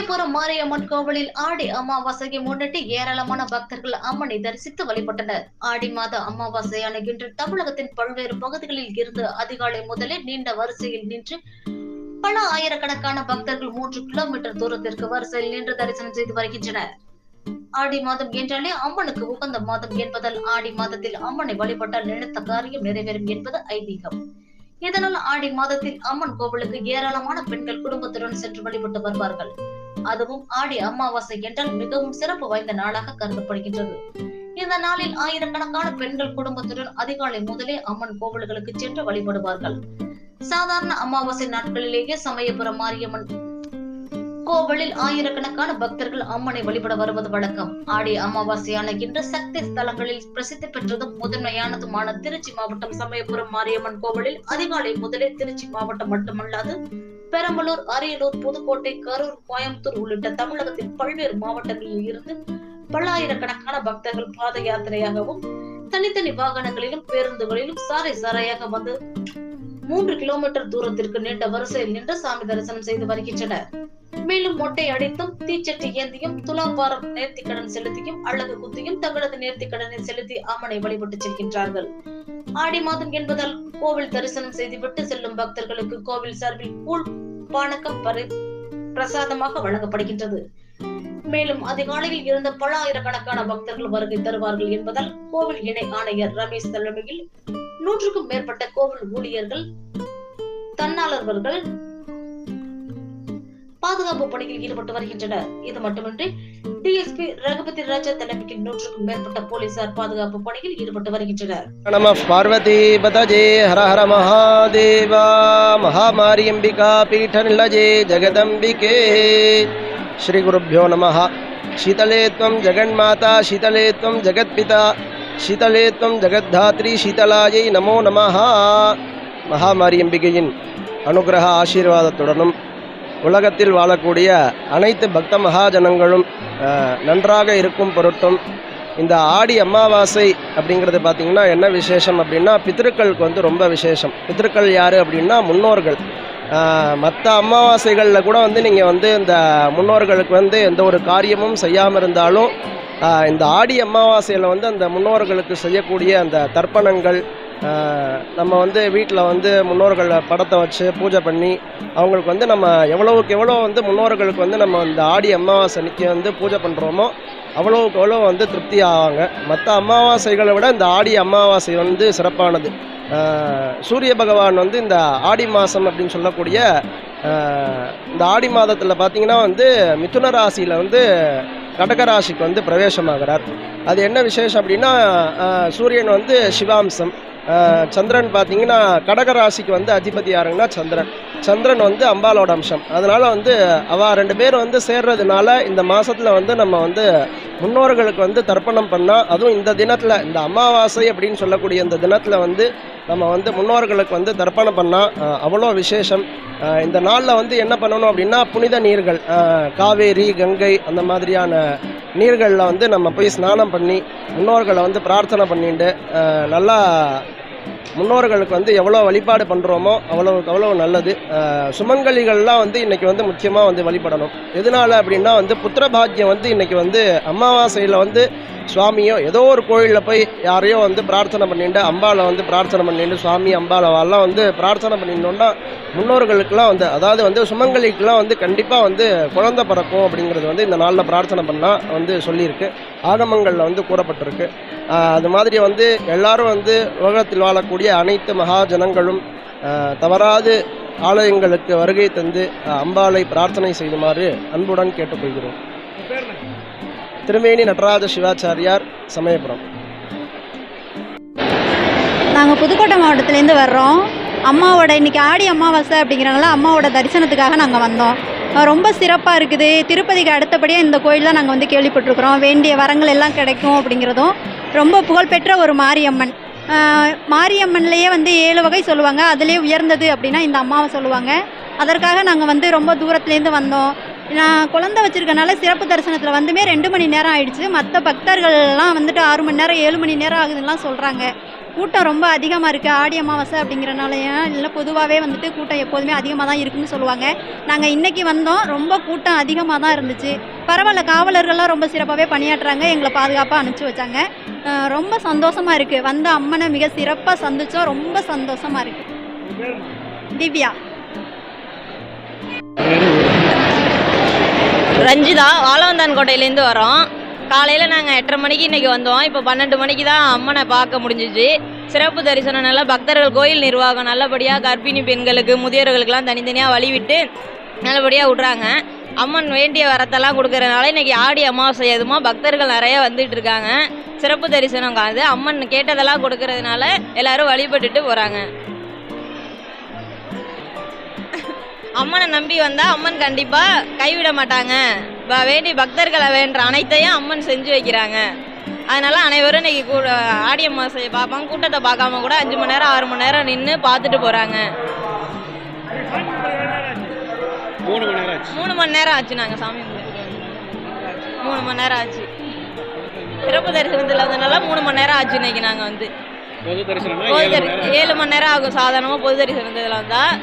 காஞ்சிபுரம் மாரியம்மன் கோவிலில் ஆடி அமாவாசையை முன்னிட்டு ஏராளமான பக்தர்கள் அம்மனை தரிசித்து வழிபட்டனர். ஆடி மாத அமாவாசையான இன்று தமிழகத்தின் பல்வேறு பகுதிகளில் இருந்து அதிகாலை முதலே நீண்ட வரிசையில் நின்று பல ஆயிரக்கணக்கான பக்தர்கள் மூன்று கிலோமீட்டர் தூரத்திற்கு வரிசையில் நின்று தரிசனம் செய்து வருகின்றனர். ஆடி மாதம் என்றாலே அம்மனுக்கு உகந்த மாதம் என்பதால் ஆடி மாதத்தில் அம்மனை வழிபட்டால் நினைத்த காரியம் நிறைவேறும் என்பது ஐதீகம். இதனால் ஆடி மாதத்தில் அம்மன் கோவிலுக்கு ஏராளமான பெண்கள் குடும்பத்துடன் சென்று வழிபட்டு வருவார்கள். அதுவும் ஆடி அமாவாசை என்றால் மிகவும் சிறப்பு வாய்ந்த நாளாக கருதப்படுகின்றது. இந்த நாளில் ஆயிரக்கணக்கான பெண்கள் குடும்பத்துடன் அதிகாலை முதலே அம்மன் கோவில்களுக்கு சென்று வழிபடுவார்கள். சாதாரண அமாவாசை நாட்களிலேயே சமயபுரம் மாரியம்மன் கோவிலில் ஆயிரக்கணக்கான பக்தர்கள் அம்மனை வழிபட வருவது வழக்கம். ஆடி அமாவாசையான இன்று சக்தி ஸ்தலங்களில் பிரசித்தி பெற்றதும் முதன்மையானதுமான திருச்சி மாவட்டம் சமயபுரம் மாரியம்மன் கோவிலில் அதிகாலை முதலே திருச்சி மாவட்டம் மட்டுமல்லாது பெரம்பலூர் அரியலூர் புதுக்கோட்டை கரூர் கோயம்புத்தூர் உள்ளிட்ட தமிழகத்தின் பல்வேறு மாவட்டங்களில் இருந்து பல்லாயிரக்கணக்கான பக்தர்கள் பாத யாத்திரையாகவும் தனித்தனி வாகனங்களிலும் பேருந்துகளிலும் சாறை சாறையாக வந்து மூன்று கிலோமீட்டர் தூரத்திற்கு நீண்ட வரிசையில் நின்று சாமி தரிசனம் செய்து வருகின்றனர். மேலும் மொட்டை அடித்தும் தீச்சட்டி ஏந்தியும் துலாபாரம் நேர்த்திக்கடன் செலுத்தியும் அழகு குத்தியும் தங்களது நேர்த்திக்கடனை செலுத்தி அம்மனை வழிபட்டு செல்கின்றார்கள். ஆடி மாதம் என்பதால் கோவில் தரிசனம் செய்துவிட்டு செல்லும் பக்தர்களுக்கு கோவில் சார்பில் கூழ் பானகம் பிரசாதமாக வழங்கப்படுகின்றது. மேலும் அதிகாலையில் இருந்த பல ஆயிரக்கணக்கான பக்தர்கள் வருகை தருவார்கள் என்பதால் கோவில் இணை ஆணையர் ரமேஷ் தலைமையில் நூற்றுக்கும் மேற்பட்ட கோவில் ஊழியர்கள் தன்னாளர்கள் பாதுகாப்பு பணியில் ஈடுபட்டு வருகின்றனர் இது மட்டுமின்றி டிஎஸ்பி ரகுபதி ராஜா தலைமையில் நூற்றுக்கும் மேற்பட்ட போலீசார் பாதுகாப்பு பணியில் ஈடுபட்டு வருகின்றனர் नमः पार्वतीपतये हर हर महादेव महामार्यम्बिका पीठनिलये जगदम्बिके श्रीगुरुभ्यो नमः शीतले त्वं जगन्माता शीतले त्वं जगत्पिता शीतले त्वं जगद्धात्री शीतलायै நமோ நமः மகாமாரியம்பிகையின் அனுகிரக ஆசீர்வாதத்துடனும் உலகத்தில் வாழக்கூடிய அனைத்து பக்த மகாஜனங்களும் நன்றாக இருக்கும் பொருட்டும் இந்த ஆடி அமாவாசை அப்படிங்கிறது பார்த்திங்கன்னா என்ன விசேஷம் அப்படின்னா பித்திருக்களுக்கு வந்து ரொம்ப விசேஷம். பித்திருக்கள் யார் அப்படின்னா முன்னோர்கள். மற்ற அமாவாசைகளில் கூட வந்து நீங்கள் வந்து இந்த முன்னோர்களுக்கு வந்து எந்த ஒரு காரியமும் செய்யாமல் இருந்தாலும் இந்த ஆடி அமாவாசையில் வந்து அந்த முன்னோர்களுக்கு செய்யக்கூடிய அந்த தர்ப்பணங்கள் நம்ம வந்து வீட்டில் வந்து முன்னோர்களை படத்தை வச்சு பூஜை பண்ணி அவங்களுக்கு வந்து நம்ம எவ்வளவுக்கு எவ்வளோ வந்து முன்னோர்களுக்கு வந்து நம்ம இந்த ஆடி அமாவாசை அன்னைக்கு வந்து பூஜை பண்ணுறோமோ அவ்வளோவுக்கு அவ்வளோ வந்து திருப்தி ஆவாங்க. மற்ற அமாவாசைகளை விட இந்த ஆடி அமாவாசை வந்து சிறப்பானது. சூரிய பகவான் வந்து இந்த ஆடி மாதம் அப்படின்னு சொல்லக்கூடிய இந்த ஆடி மாதத்தில் பார்த்திங்கன்னா வந்து மிதுன ராசியில் வந்து கடக ராசிக்கு வந்து பிரவேசமாகிறார். அது என்ன விசேஷம் அப்படின்னா சூரியன் வந்து சிவாம்சம். சந்திரன் பார்த்தீங்கன்னா கடக ராசிக்கு வந்து அதிபதி யாருங்கன்னா சந்திரன். சந்திரன் வந்து அம்பாலோட அம்சம். அதனால் வந்து அவ ரெண்டு பேர் வந்து சேர்றதுனால இந்த மாதத்தில் வந்து நம்ம வந்து முன்னோர்களுக்கு வந்து தர்ப்பணம் பண்ணால் அதுவும் இந்த தினத்தில் இந்த அமாவாசை அப்படின்னு சொல்லக்கூடிய இந்த தினத்தில் வந்து நம்ம வந்து முன்னோர்களுக்கு வந்து தர்ப்பணம் பண்ணால் அவ்வளோ விசேஷம். இந்த நாளில் வந்து என்ன பண்ணணும் அப்படின்னா புனித நீர்கள் காவேரி கங்கை அந்த மாதிரியான நீர்களில் வந்து நம்ம போய் ஸ்நானம் பண்ணி முன்னோர்களை வந்து பிரார்த்தனை பண்ணிட்டு நல்லா முன்னோர்களுக்கு வந்து எவ்வளோ வழிபாடு பண்ணுறோமோ அவ்வளோவுக்கு அவ்வளோ நல்லது. சுமங்கலிகள்லாம் வந்து இன்றைக்கி வந்து முக்கியமாக வந்து வழிபடணும். எதனால அப்படின்னா வந்து புத்திர பாக்கியம் வந்து இன்றைக்கி வந்து அமாவாசையில் வந்து சுவாமியோ ஏதோ ஒரு கோயிலில் போய் யாரையோ வந்து பிரார்த்தனை பண்ணிட்டு அம்பாவை வந்து பிரார்த்தனை பண்ணிட்டு சுவாமி அம்பாலவாலாம் வந்து பிரார்த்தனை பண்ணிட்டோம்னா முன்னோர்களுக்கெல்லாம் வந்து அதாவது வந்து சுமங்கலிக்கெலாம் வந்து கண்டிப்பாக வந்து குழந்தை பிறக்கும் அப்படிங்கிறது வந்து இந்த நாளில் பிரார்த்தனை பண்ணால் வந்து சொல்லியிருக்கு. ஆகமங்களில் வந்து கூறப்பட்டிருக்கு. அது மாதிரி வந்து எல்லாரும் வந்து உலகத்தில் வாழக்கூடிய அனைத்து மகாஜனங்களும் தவறாது ஆலயங்களுக்கு வருகை தந்து அம்பாலை அம்பாளை பிரார்த்தனை செய்யுமாறு அன்புடன் கேட்டுக்கொள்கிறோம். திருமேனி நடராஜ சிவாச்சாரியார் சமயபுரம். நாங்கள் புதுக்கோட்டை மாவட்டத்துலேருந்து வர்றோம். அம்மாவோட இன்னைக்கு ஆடி அமாவாசை அப்படிங்கிறனால அம்மாவோட தரிசனத்துக்காக நாங்கள் வந்தோம். ரொம்ப சிறப்பாக இருக்குது. திருப்பதிக்கு அடுத்தபடியாக இந்த கோயில் தான் நாங்கள் வந்து கேள்விப்பட்டிருக்கிறோம். வேண்டிய வரங்கள் எல்லாம் கிடைக்கும் அப்படிங்கிறதும் ரொம்ப புகழ்பெற்ற ஒரு மாரியம்மன். மாரியம்மன்லேயே வந்து ஏழு வகை சொல்லுவாங்க. அதுலேயே உயர்ந்தது அப்படின்னா இந்த அம்மாவை சொல்லுவாங்க. அதற்காக நாங்கள் வந்து ரொம்ப தூரத்துலேருந்து வந்தோம். நான் குழந்தை வச்சிருக்கனால சிறப்பு தரிசனத்தில் வந்துமே ரெண்டு மணி நேரம் ஆயிடுச்சு. மற்ற பக்தர்கள்லாம் வந்துட்டு ஆறு மணி நேரம் ஏழு மணி நேரம் ஆகுதுன்னெலாம் சொல்கிறாங்க கூட்டம் ரொம்ப அதிகமாக இருக்குது ஆடி அமாவாசை அப்படிங்கிறனாலயா இல்லை பொதுவாகவே வந்துட்டு கூட்டம் எப்போதுமே அதிகமாக தான் இருக்குன்னு சொல்லுவாங்க. நாங்கள் இன்றைக்கி வந்தோம். ரொம்ப கூட்டம் அதிகமாக தான் இருந்துச்சு. பரவாயில்ல காவலர்கள்லாம் ரொம்ப சிறப்பாகவே பணியாற்றுறாங்க. எங்களை பாதுகாப்பாக அனுப்பிச்சி வச்சாங்க. ரொம்ப சந்தோஷமாக இருக்குது வந்த அம்மனை மிக சிறப்பாக சந்தித்தோம் ரொம்ப சந்தோஷமாக இருக்குது திவ்யா. ரஞ்சிதா வாழவந்தான் கோட்டையிலேருந்து வரோம். காலையில் நாங்கள் எட்டரை மணிக்கு இன்றைக்கி வந்தோம். இப்போ பன்னெண்டு மணிக்கு தான் அம்மனை பார்க்க முடிஞ்சிச்சு. சிறப்பு தரிசனம் நல்லா பக்தர்கள் கோயில் நிர்வாகம் நல்லபடியாக கர்ப்பிணி பெண்களுக்கு முதியோர்களுக்கெல்லாம் தனித்தனியாக வழி விட்டு நல்லபடியாக விட்றாங்க. அம்மன் வேண்டிய வரத்தெல்லாம் கொடுக்குறதுனால இன்றைக்கி ஆடி அமாவாசை எதுமோ பக்தர்கள் நிறைய வந்துட்டு இருக்காங்க. சிறப்பு தரிசனம் காது. அம்மன் கேட்டதெல்லாம் கொடுக்கறதுனால எல்லோரும் வழிபட்டுட்டு போகிறாங்க அம்மனை நம்பி வந்தா அம்மன் கண்டிப்பா கைவிட மாட்டாங்க. வேண்டி பக்தர்களை வேண்ட அனைத்தையும் அம்மன் செஞ்சு வைக்கிறாங்க. அதனால அனைவரும் இன்னைக்கு கூட ஆடி அமாவாசையை பார்ப்பாங்க. கூட்டத்தை பார்க்காம கூட அஞ்சு மணி நேரம் ஆறு மணி நேரம் நின்று பார்த்துட்டு போறாங்க. மூணு மணி நேரம் ஆச்சு. மூணு மணி நேரம் ஆச்சு நாங்கள் சாமி மூணு மணி நேரம் ஆச்சு. சிறப்பு தரிசனத்தில் வந்தனால மூணு மணி நேரம் ஆச்சு இன்னைக்கு நாங்கள் வந்து. பொது ஏழு மணி நேரம் ஆகும் சாதாரணமாக பொது தரிசனத்தில் வந்தால்